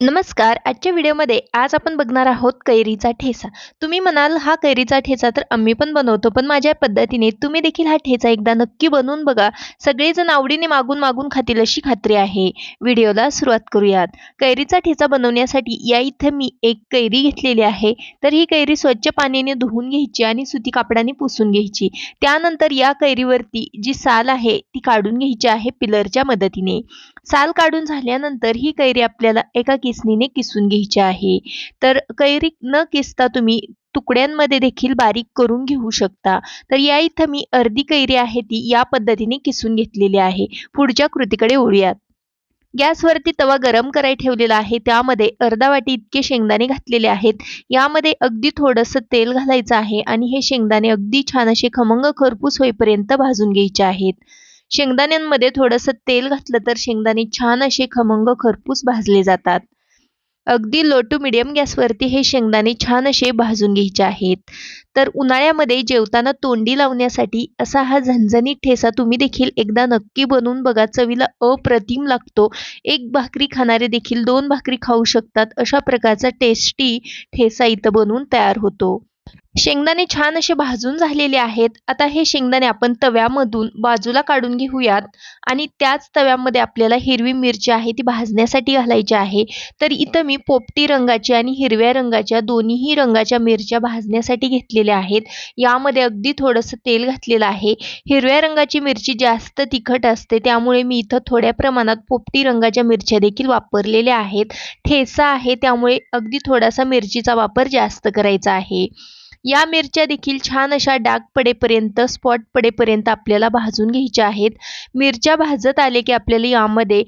नमस्कार. आजच्या व्हिडिओमध्ये आज आपण बघणार आहोत कैरीचा ठेचा. तुम्ही म्हणाल हा कैरीचा ठेचा तर आम्ही पण बनवतो पण माझ्या पद्धतीने तुम्ही देखील हा ठेचा एकदा नक्की बनवून बघा. सगळेजण आवडीने मागून मागून खातील अशी खात्री आहे. व्हिडिओला सुरुवात करूयात. कैरीचा ठेचा बनवण्यासाठी या इथं मी एक कैरी घेतलेली आहे. तर ही कैरी स्वच्छ पाण्याने धुवून घ्यायची आणि सुती कापडाने पुसून घ्यायची. त्यानंतर या कैरीवरती जी साल आहे ती काढून घ्यायची आहे पिलरच्या मदतीने. साल काढून झाल्यानंतर ही कैरी आपल्याला एका किसणीने किसून घ्यायचे आहे. तर कैरी न किसता तुम्ही तुकड्यांमध्ये देखील बारीक करून घेऊ शकता. तर या इथं मी अर्धी कैरी आहे ती या पद्धतीने किसून घेतलेली आहे. पुढच्या कृतीकडे ओळूयात गॅसवरती तवा गरम कराय ठेवलेला आहे. त्यामध्ये अर्धा वाटी इतके शेंगदाणे घातलेले आहेत. यामध्ये अगदी थोडंसं तेल घालायचं आहे आणि हे शेंगदाणे अगदी छान असे खमंग खरपूस होईपर्यंत भाजून घ्यायचे आहेत. शेंगदाण्यांमध्ये थोडंसं तेल घातलं तर शेंगदाणे छान असे खमंग खरपूस भाजले जातात. अगदी लो टू मिडियम गॅसवरती हे शेंगदाणे छान असे भाजून घ्यायचे आहेत. तर उन्हाळ्यामध्ये जेवताना तोंडी लावण्यासाठी असा हा झणझणीत ठेसा तुम्ही देखील एकदा नक्की बनवून बघा. चवीला अप्रतिम लागतो. एक भाकरी खाणारे देखील दोन भाकरी खाऊ शकतात. अशा प्रकारचा टेस्टी ठेसा इथं बनवून तयार होतो. शेंगदाणे छान असे भाजून झालेले आहेत. आता हे शेंगदाणे आपण तव्यामधून बाजूला काढून घेऊयात. आणि त्याच तव्यामध्ये आपल्याला हिरवी मिरची आहे ती भाजण्यासाठी घालायची आहे. तर इथं मी पोपटी रंगाची आणि हिरव्या रंगाच्या दोन्हीही रंगाच्या मिरच्या भाजण्यासाठी घेतलेल्या आहेत. यामध्ये अगदी थोडंसं तेल घातलेलं आहे. हिरव्या रंगाची मिरची जास्त तिखट असते त्यामुळे मी इथं थोड्या प्रमाणात पोपटी रंगाच्या मिरच्या देखील वापरलेल्या आहेत. ठेचा आहे त्यामुळे अगदी थोडासा मिरचीचा वापर जास्त करायचा आहे. या मिरच्या देखील छान अशा डाग पडेपर्यंत स्पॉट पडेपर्यंत आपल्याला भाजून घ्यायच्या आहेत. मिरच्या भाजत आले की आपल्याला यामध्ये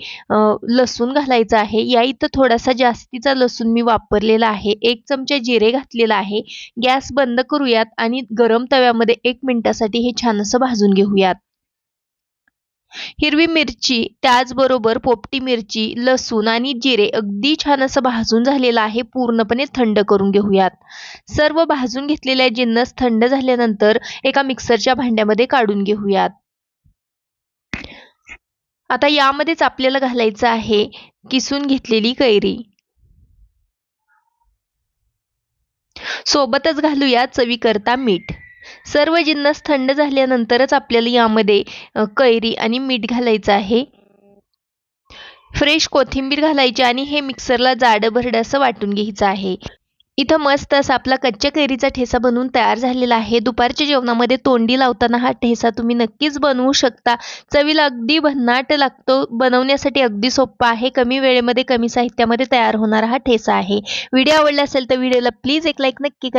लसूण घालायचं आहे. या इथं थोडासा जास्तीचा लसूण मी वापरलेला आहे. एक चमचा जिरे घातलेला आहे. गॅस बंद करूयात आणि गरम तव्यामध्ये एक मिनिटासाठी हे छान असं भाजून घेऊयात. हिरवी मिरची त्याचबरोबर पोपटी मिरची लसूण आणि जिरे अगदी छान असं भाजून झालेलं आहे. पूर्णपणे थंड करून घेऊयात. सर्व भाजून घेतलेल्या जिन्नस थंड झाल्यानंतर एका मिक्सरच्या भांड्यामध्ये काढून घेऊयात. आता यामध्येच आपल्याला घालायचं आहे किसून घेतलेली कैरी. सोबतच घालूया चवीकरता मीठ. सर्व जिन्नस थंड झाल्यानंतरच आपल्याला यामध्ये कैरी आणि मीठ घालायचं आहे. फ्रेश कोथिंबीर घालायची आणि हे मिक्सरला जाडं असं वाटून घ्यायचं आहे. इथं मस्त असा आपला कच्च्या कैरीचा ठेसा बनवून तयार झालेला आहे. दुपारच्या जेवणामध्ये तोंडी लावताना हा ठेसा तुम्ही नक्कीच बनवू शकता. चवीला अगदी भन्नाट लागतो. बनवण्यासाठी अगदी सोप्पा आहे. कमी वेळेमध्ये कमी साहित्यामध्ये तयार होणारा हा ठेसा आहे. व्हिडिओ आवडला असेल तर व्हिडिओला प्लीज एक लाईक नक्की करा.